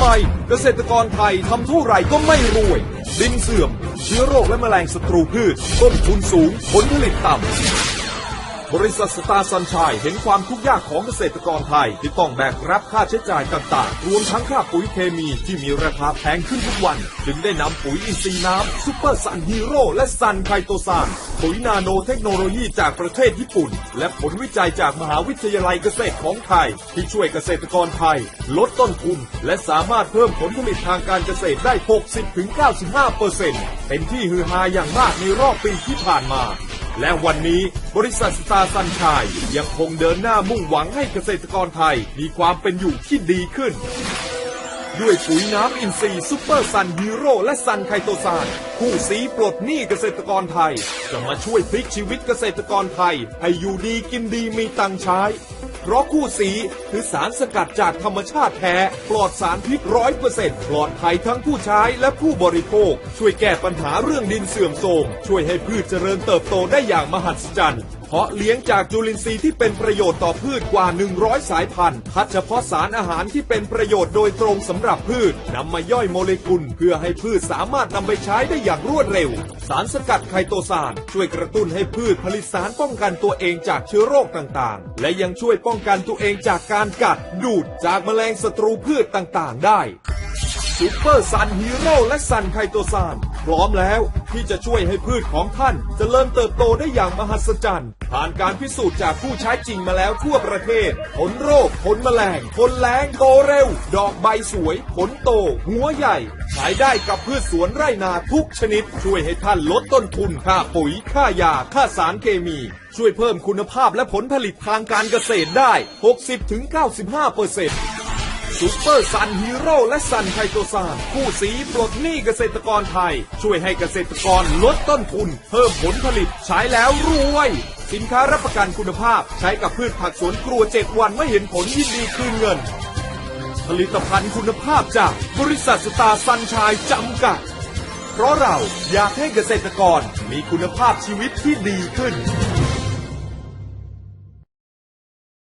ไมเกษตรกรไทยทำเท่าไหร่ก็ไม่รวย ดินเสื่อม เชื้อโรคและแมลงศัตรูพืช ต้นทุนสูง ผลผลิตต่ำ บริษัทสตาร์ซันชัยเห็นความทุกข์ยากของเกษตรกรไทย ที่ต้องแบกรับค่าใช้จ่ายต่างๆ รวมทั้งค่าปุ๋ยเคมีที่มีราคาแพงขึ้นทุกวัน จึงได้นำปุ๋ยอินทรีย์น้ำซุปเปอร์ซันฮีโร่และซันไคโตซานปุ๋ยนาโนเทคโนโลยีจากประเทศญี่ปุ่น และผลวิจัยจากมหาวิทยาลัยเกษตรของไทย ที่ช่วยเกษตรกรไทย ลดต้นทุน และสามารถเพิ่มผลผลิตทางการเกษตรได้ 60-95%เปอร์เซ็นต์เป็นที่ฮือฮาอย่างมากในรอบปีที่ผ่านมา และวันนี้บริษัทสตาร์ซันชายยังคงเดินหน้ามุ่งหวังให้เกษตรกรไทยมีความเป็นอยู่ที่ดีขึ้น ด้วยปุ๋ยน้ำอินทรีย์ซูเปอร์ซันฮีโร่และซันไคโตซานคู่สีปลดหนี้เกษตรกรไทย จะมาช่วยพลิกชีวิตเกษตรกรไทย ให้อยู่ดีกินดีมีตังค์ใช้ เพราะคู่สีคือสารสกัดจากธรรมชาติแท้ ปลอดสารพิษร้อยเปอร์เซ็นต์ปลอดภัยทั้งผู้ใช้และผู้บริโภค ช่วยแก้ปัญหาเรื่องดินเสื่อมโทรมช่วยให้พืชเจริญเติบโตได้อย่างมหัศจรรย์เพราะเลี้ยงจากจุลินทรีย์ที่เป็นประโยชน์ต่อพืชกว่า 100 สายพันธุ์คัดเฉพาะสารอาหารที่เป็นประโยชน์โดยตรงสำหรับพืชนำมาย่อยโมเลกุล เพื่อให้พืชสามารถนำไปใช้ได้อย่างรวดเร็ว สารสกัดไคโตซานช่วยกระตุ้นให้พืชผลิตสารป้องกันตัวเองจากเชื้อโรคต่างๆ และยังช่วยป้องกันตัวเองจากการกัด ดูดจากแมลงศัตรูพืชต่างๆ ได้ซูเปอร์ซันฮีโร่และซันไคโตซานพร้อมแล้ว ที่จะช่วยให้พืชของท่านจเจริญเติบโตได้อย่างมหัศจรรย์ ผ่านการพิสูจน์จากผู้ใช้จริงมาแล้วทั่วประเทศผลโรคผลแมลงผลแรงโตเร็ว ดอกใบสวย ผลโต หัวใหญ่ขายได้กับพืชสวนไร่นาทุกชนิด ช่วยให้ท่านลดต้นทุนค่าปุ๋ย ค่ายา ค่าสารเคมี ช่วยเพิ่มคุณภาพและผลผลิตทางการเกษตรได้ 60-95%เปอร์เซ็นต์ ซูเปอร์ซันฮีโร่และซันไคโตซานคู่สีปลดหนี้เกษตรกรไทย ช่วยให้เกษตรกรลดต้นทุน เพิ่มผลผลิตใช้แล้วรวย สินค้ารับประกันคุณภาพ ใช้กับพืชผักสวนครัว 7 วันไม่เห็นผลยินดีคืนเงิน ผลิตภัณฑ์คุณภาพจากบริษัทสตาร์ซันชายจำกัด เพราะเราอยากให้เกษตรกรมีคุณภาพชีวิตที่ดีขึ้น